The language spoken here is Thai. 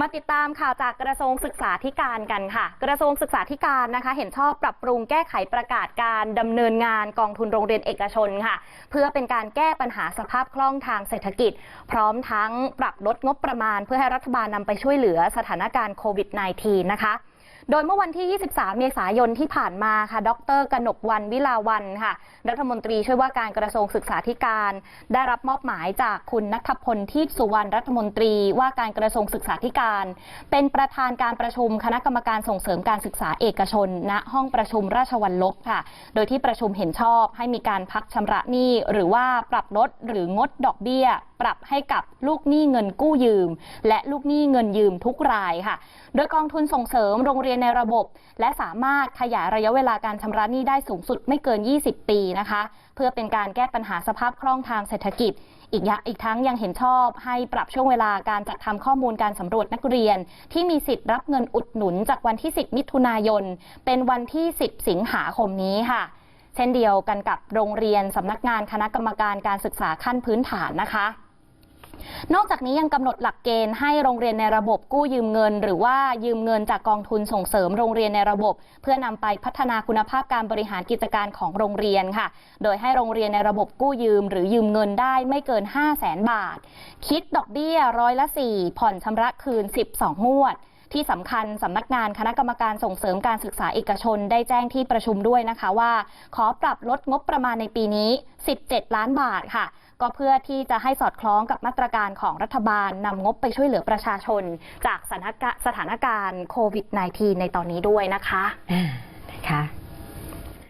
มาติดตามข่าวจากกระทรวงศึกษาธิการกันค่ะ กระทรวงศึกษาธิการนะคะ เห็นชอบปรับปรุงแก้ไขประกาศการดำเนินงานกองทุนโรงเรียนเอกชนค่ะ เพื่อเป็นการแก้ปัญหาสภาพคล่องทางเศรษฐกิจ พร้อมทั้งปรับลดงบประมาณ เพื่อให้รัฐบาลนำไปช่วยเหลือสถานการณ์โควิด -19 นะคะ โดยเมื่อวันที่ 23 เมษายนที่ผ่านมาค่ะ ดรกนกวันวิลาวันค่ะ รัฐมนตรีช่วยว่าการกระทรวงศึกษาธิการ ได้รับมอบหมายจากคุณนัทพลทีพสุวรรณรัฐมนตรีว่าการกระทรวงศึกษาธิการ เป็นประธานการประชุมคณะกรรมการส่งเสริมการศึกษาเอกชน ณ ห้องประชุมราชวัลลบค่ะ โดยที่ประชุมเห็นชอบให้มีการพักชำระหนี้หรือว่าปรับลดหรืองดดอกเบี้ย ปรับให้กับลูกหนี้เงินกู้ยืม และลูกหนี้เงินยืมทุกรายค่ะ โดยกองทุนส่งเสริมโรงเรียนในระบบ และสามารถขยายระยะเวลาการชำระหนี้ได้สูงสุดไม่เกิน 20 ปีนะคะ เพื่อเป็นการแก้ปัญหาสภาพคล่องทางเศรษฐกิจอีกอีกทั้งยังเห็นชอบให้ปรับช่วงเวลาการจัดทำข้อมูลการสำรวจนักเรียน ที่มีสิทธิ์รับเงินอุดหนุนจากวันที่ 10 มิถุนายน เป็นวันที่ 10 สิงหาคมนี้ค่ะ เช่นเดียวกันกับโรงเรียนสำนักงานคณะกรรมการการศึกษาขั้นพื้นฐานนะคะ นอกจากนี้ยังกำหนดหลักเกณฑ์ให้โรงเรียนในระบบกู้ยืมเงิน หรือว่ายืมเงินจากกองทุนส่งเสริมโรงเรียนในระบบ เพื่อนำไปพัฒนาคุณภาพการบริหารกิจการของโรงเรียนค่ะ โดยให้โรงเรียนในระบบกู้ยืม หรือยืมเงินได้ไม่เกิน 5 0 0แสนบาท คิดดอกเบี้ยร้อยละ 4 ผ่อนชำระคืน 12 งวด ที่สำคัญสำนักงานคณะกรรมการส่งเสริมการศึกษาเอกชนได้แจ้งที่ประชุมด้วยนะคะว่า ขอปรับลดงบประมาณในปีนี้ 17 ล้านบาทค่ะ ก็เพื่อที่จะให้สอดคล้องกับมาตรการของรัฐบาลนำงบไปช่วยเหลือประชาชน จากสถานการณ์โควิด -19 ในตอนนี้ด้วยนะคะอ่านะคะ